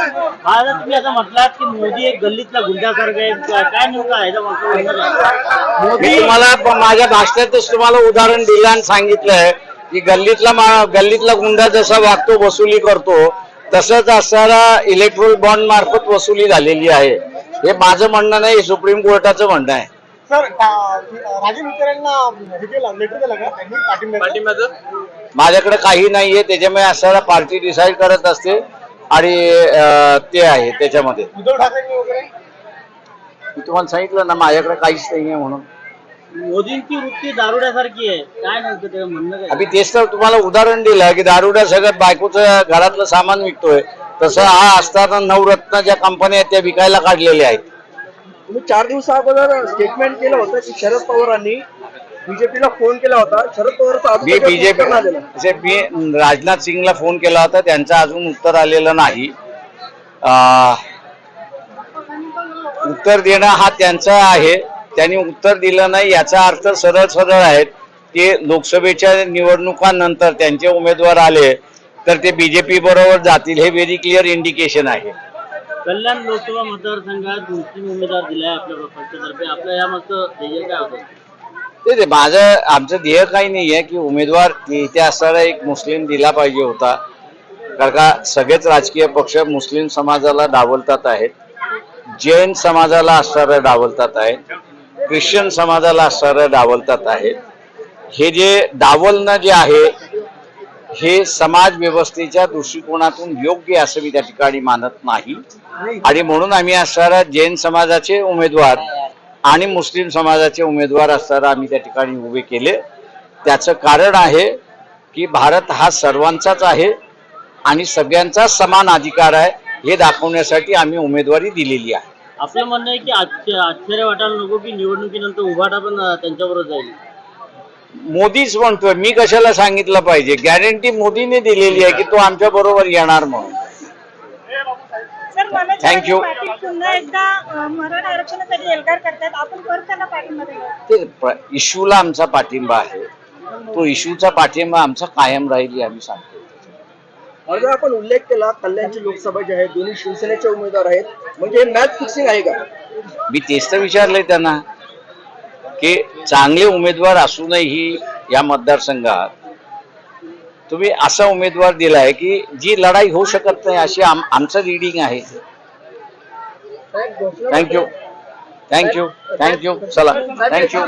आता तुम्ही आता म्हटलात की मोदी एक गल्लीतला गुंडासारखा आहे. काय काय नेमकं आहे? याचं? मी मोदी तुम्हाला माझ्या भाषणातच तुम्हाला उदाहरण दिलं आणि सांगितलंय की गल्लीतला मा- गल्लीतला गुंडा जसा वागतो वसुली करतो तसंच असणारा इलेक्ट्रोल बॉन्ड मार्फत वसुली झालेली आहे. हे माझं म्हणणं नाही सुप्रीम कोर्टाचं म्हणणं आहे. सर राजीव विचारांना हे केलं लेटर दिलं का? त्यांनी पाठिंब्याचं? माझ्याकडे काही नाहीये त्याच्यामुळे असणारा पार्टी डिसाईड करत असते. आणि ते आहे त्याच्यामध्ये. उद्धव ठाकरेंनी वगैरे? मी तुम्हाला सांगितलं ना माझ्याकडे काहीच नाहीये म्हणून. मोदींची वृत्ती दारुड्यासारखी आहे. काय नेमकं ते म्हणणं काय? आम्ही तेच तर तुम्हाला उदाहरण दिलं की दारुड्या सगळ्यात बायकोचं घरातलं सामान विकतोय. तसं हा असताना नवरत्न ज्या कंपन्या आहेत त्या विकायला काढलेल्या आहेत. तुम्ही चार दिवसा अगोदर स्टेटमेंट केलं होतं की शरद पवारांनी बीजेपीला फोन केला होता. शरद पवारचा मी बीजेपी मी राजनाथ सिंगला फोन केला होता त्यांचं अजून उत्तर आलेलं नाही. उत्तर देणं हा त्यांचा आहे. त्यांनी उत्तर दिलं नाही याचा अर्थ सरळ सरळ आहेत की लोकसभेच्या निवडणुकांनंतर त्यांचे उमेदवार आले तर ते बीजेपी बरोबर जातील हे व्हेरी क्लिअर इंडिकेशन आहे. कल्याण लोकसभा मतदारसंघात मुस्लिम उमेदवार दिलाय आपल्या पक्षातर्फे. आपल्या या मस्त ध्येय काय होतं? ते ते माझं आमचं ध्येय काही नाही आहे की उमेदवार इथे असणारा एक मुस्लिम दिला पाहिजे होता. कारण का सगळेच राजकीय पक्ष मुस्लिम समाजाला डावलतात आहेत. जैन समाजाला असणारं डावलतात आहेत. ख्रिश्चन समाजाला असणारं डावलतात आहेत. हे जे डावलणं जे आहे हे समाज व्यवस्थेच्या दृष्टिकोनातून योग्य असं मी त्या ठिकाणी मानत नाही. आणि म्हणून आम्ही असणारा जैन समाजाचे उमेदवार आणि मुस्लिम समाजाचे उमेदवार असताना आम्ही त्या ठिकाणी उभे केले. त्याचं कारण आहे की भारत हा सर्वांचाच आहे आणि सगळ्यांचा समान अधिकार आहे हे दाखवण्यासाठी आम्ही उमेदवारी दिलेली आहे. आपलं म्हणणं आहे की आश्चर्य वाटायला नको की निवडणुकीनंतर उभाटा पण त्यांच्याबरोबर जाईल. मोदीच म्हणतोय मी कशाला सांगितलं पाहिजे? गॅरंटी मोदीने दिलेली आहे की तो आमच्या बरोबर येणार म्हणून. सर मला Thank you. पाटील पुन्हा एकदा अ, मराठा आरक्षणासाठी एल्गार करतात. आपण परत त्यांना पाठिंबा ते इश्यूला आमचा पाठिंबा आहे. तो इश्यूचा पाठिंबा आमचा कायम राहील हे आम्ही सांगतो. अर्ज आपण उल्लेख केला कल्याणची लोकसभा जी आहे दोन्ही शिवसेनेचे उमेदवार आहेत. म्हणजे हे मॅच फिक्सिंग आहे का? मी तेच तर विचारलंय त्यांना की चांगले उमेदवार असूनही या मतदारसंघात तुम्ही असा उमेदवार दिलाय की जी लढाई होऊ शकत नाही अशी आम- आमचं रिडिंग आहे. Thank you thank you thank you चला. Thank you